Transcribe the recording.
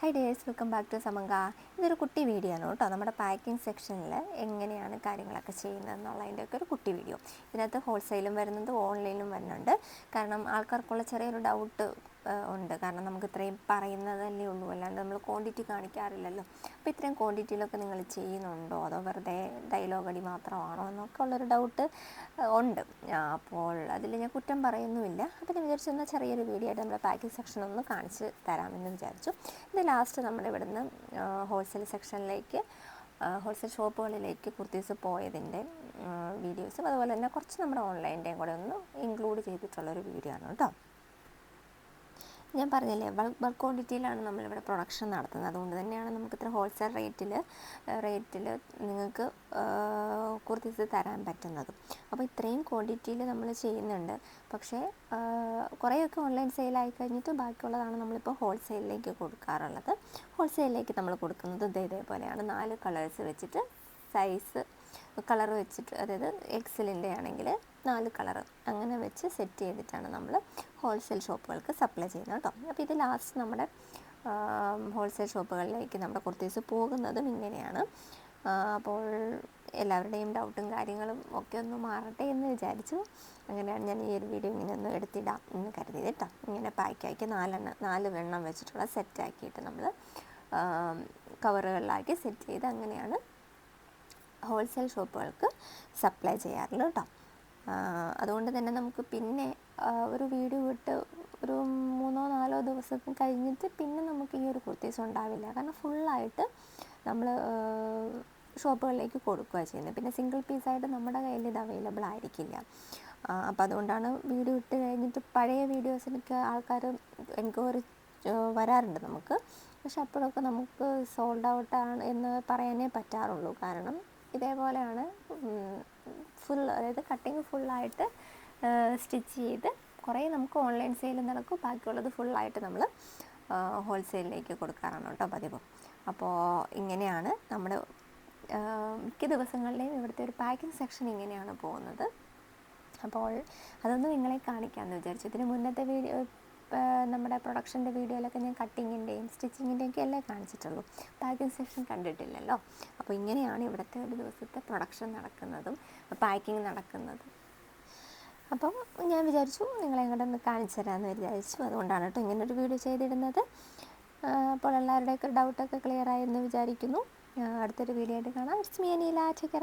Hi dears welcome back to സമങ്ക ഇതൊരു കുട്ടി video ആണ് കേട്ടോ. നമ്മുടെ പാക്കിംഗ് സെക്ഷനിൽ എങ്ങനെയാണ് കാര്യങ്ങളൊക്കെ ചെയ്യുന്നത് എന്നുള്ളതിന്റെ ഒക്കെ ഒരു കുട്ടി വീഡിയോ ഇതിനകത്ത് ഹോൾസെയിലും വരുന്നുണ്ട് ഓൺലൈനിലും വരുന്നുണ്ട്. കാരണം ആൾക്കാർക്കുള്ള ചെറിയൊരു ഡൗട്ട് ഉണ്ട്. കാരണം നമുക്ക് ഇത്രയും പറയുന്നതല്ലേ ഉള്ളൂ. അല്ലാണ്ട് നമ്മൾ ക്വാണ്ടിറ്റി കാണിക്കാറില്ലല്ലോ. അപ്പോൾ ഇത്രയും ക്വാണ്ടിറ്റിയിലൊക്കെ നിങ്ങൾ ചെയ്യുന്നുണ്ടോ? അതോ വെറുതെ ഡയലോഗ് അടി മാത്രമാണോ? എന്നൊക്കെ ഉള്ളൊരു ഡൗട്ട് ഉണ്ട്. അപ്പോൾ അതിൽ ഞാൻ കുറ്റം പറയുന്നുമില്ല. അപ്പോൾ ഞാൻ വിചാരിച്ചു ചെറിയൊരു വീഡിയോ ആയിട്ട് നമ്മുടെ പാക്കിംഗ് സെക്ഷൻ ഒന്ന് കാണിച്ച് തരാമെന്ന് വിചാരിച്ചു. ഇത് ലാസ്റ്റ് നമ്മുടെ ഇവിടുന്ന് ഹോൾസെയിൽ സെക്ഷനിലേക്ക് ഹോൾസെയിൽ ഷോപ്പുകളിലേക്ക് കുർത്തീസ് പോയതിന്റെ വീഡിയോസും അതുപോലെ തന്നെ കുറച്ച് നമ്മുടെ ഓൺലൈന്റെയും കൂടെ ഒന്ന് ഇൻക്ലൂഡ് ചെയ്തിട്ടുള്ളൊരു വീഡിയോ ആണ് കേട്ടോ. ഞാൻ പറഞ്ഞില്ലേ ബൾക്ക് ബൾക്ക് ക്വാണ്ടിറ്റിയിലാണ് നമ്മളിവിടെ പ്രൊഡക്ഷൻ നടത്തുന്നത്. അതുകൊണ്ട് തന്നെയാണ് നമുക്ക് ഇത്ര ഹോൾസെയിൽ റേറ്റിൽ റേറ്റിൽ നിങ്ങൾക്ക് കുർത്തീസ് തരാൻ പറ്റുന്നത്. അപ്പോൾ ഇത്രയും ക്വാണ്ടിറ്റിയിൽ നമ്മൾ ചെയ്യുന്നുണ്ട്. പക്ഷേ കുറേയൊക്കെ ഓൺലൈൻ സെയിലായി കഴിഞ്ഞിട്ട് ബാക്കിയുള്ളതാണ് നമ്മളിപ്പോൾ ഹോൾസെയിലിലേക്ക് കൊടുക്കാറുള്ളത്. ഹോൾസെയിലിലേക്ക് നമ്മൾ കൊടുക്കുന്നത് ഇതേ ഇതേപോലെയാണ്. നാല് കളേഴ്സ് വെച്ചിട്ട് സൈസ് കളർ വെച്ചിട്ട് അതായത് എക്സലിന്റെ ആണെങ്കിൽ നാല് കളർ അങ്ങനെ വെച്ച് സെറ്റ് ചെയ്തിട്ടാണ് നമ്മൾ ഹോൾസെയിൽ ഷോപ്പുകൾക്ക് സപ്ലൈ ചെയ്യുന്നത് കേട്ടോ. അപ്പോൾ ഇത് ലാസ്റ്റ് നമ്മുടെ ഹോൾസെയിൽ ഷോപ്പുകളിലേക്ക് നമ്മുടെ കുർത്തീസ് പോകുന്നതും ഇങ്ങനെയാണ്. അപ്പോൾ എല്ലാവരുടെയും ഡൗട്ടും കാര്യങ്ങളും ഒക്കെ ഒന്ന് മാറട്ടെ എന്ന് വിചാരിച്ചു. അങ്ങനെയാണ് ഞാൻ ഈ ഒരു വീഡിയോ ഇങ്ങനെ ഒന്ന് എടുത്തിടാം എന്ന് കരുതി കേട്ടോ. ഇങ്ങനെ പാക്കാക്കി നാലെണ്ണം നാല് വെണ്ണം വെച്ചിട്ടുള്ള സെറ്റാക്കിയിട്ട് നമ്മൾ കവറുകളിലാക്കി സെറ്റ് ചെയ്ത് അങ്ങനെയാണ് ഹോൾസെയിൽ ഷോപ്പുകൾക്ക് സപ്ലൈ ചെയ്യാറുള്ളൂ കേട്ടോ. അതുകൊണ്ട് തന്നെ നമുക്ക് പിന്നെ ഒരു വീഡിയോ വിട്ട് ഒരു മൂന്നോ നാലോ ദിവസം കഴിഞ്ഞിട്ട് പിന്നെ നമുക്ക് ഈ ഒരു കുർത്തീസ് ഉണ്ടാവില്ല. കാരണം ഫുള്ളായിട്ട് നമ്മൾ ഷോപ്പുകളിലേക്ക് കൊടുക്കുക ചെയ്യുന്നത്. പിന്നെ സിംഗിൾ പീസായിട്ട് നമ്മുടെ കയ്യിൽ ഇത് അവൈലബിൾ ആയിരിക്കില്ല. അപ്പോൾ അതുകൊണ്ടാണ് വീഡിയോ ഇട്ട് കഴിഞ്ഞിട്ട് പഴയ വീഡിയോസിനൊക്കെ ആൾക്കാർ എൻക്വയറി വരാറുണ്ട് നമുക്ക്. പക്ഷെ അപ്പോഴൊക്കെ നമുക്ക് സോൾഡ് ഔട്ടാണ് എന്ന് പറയാനേ പറ്റാറുള്ളൂ. കാരണം ഇതേപോലെയാണ് ഫുൾ അതായത് കട്ടിങ് ഫുള്ളായിട്ട് സ്റ്റിച്ച് ചെയ്ത് കുറേ നമുക്ക് ഓൺലൈൻ സെയിൽ നടക്കും. ബാക്കിയുള്ളത് ഫുള്ളായിട്ട് നമ്മൾ ഹോൾസെയിലിലേക്ക് കൊടുക്കാറാണ് കേട്ടോ പതിവ്. അപ്പോൾ ഇങ്ങനെയാണ് നമ്മുടെ മിക്ക ദിവസങ്ങളിലെയും ഇവിടുത്തെ ഒരു പാക്കിംഗ് സെക്ഷൻ ഇങ്ങനെയാണ് പോകുന്നത്. അപ്പോൾ അതൊന്ന് നിങ്ങളെ കാണിക്കാമെന്ന് വിചാരിച്ചു. ഇതിന് മുന്നത്തെ വീഡിയോ നമ്മുടെ പ്രൊഡക്ഷന്റെ വീഡിയോയിലൊക്കെ ഞാൻ കട്ടിങ്ങിന്റെയും സ്റ്റിച്ചിങ്ങിന്റെയും ഒക്കെ അല്ലേ കാണിച്ചിട്ടുള്ളൂ. പാക്കിംഗ് സെക്ഷൻ കണ്ടിട്ടില്ലല്ലോ. അപ്പോൾ ഇങ്ങനെയാണ് ഇവിടുത്തെ ഒരു ദിവസത്തെ പ്രൊഡക്ഷൻ നടക്കുന്നതും പാക്കിംഗ് നടക്കുന്നതും. അപ്പോൾ ഞാൻ വിചാരിച്ചു നിങ്ങളെ കൂടെ ഒന്ന് കാണിച്ചു തരാമെന്ന് വിചാരിച്ചു. അതുകൊണ്ടാണ് കേട്ടോ ഇങ്ങനൊരു വീഡിയോ ചെയ്തിടുന്നത്. അപ്പോൾ എല്ലാവരുടെയൊക്കെ ഡൗട്ടൊക്കെ ക്ലിയർ ആയെന്ന് വിചാരിക്കുന്നു. അടുത്തൊരു വീഡിയോ ആയിട്ട് കാണാം. It's me Aneela take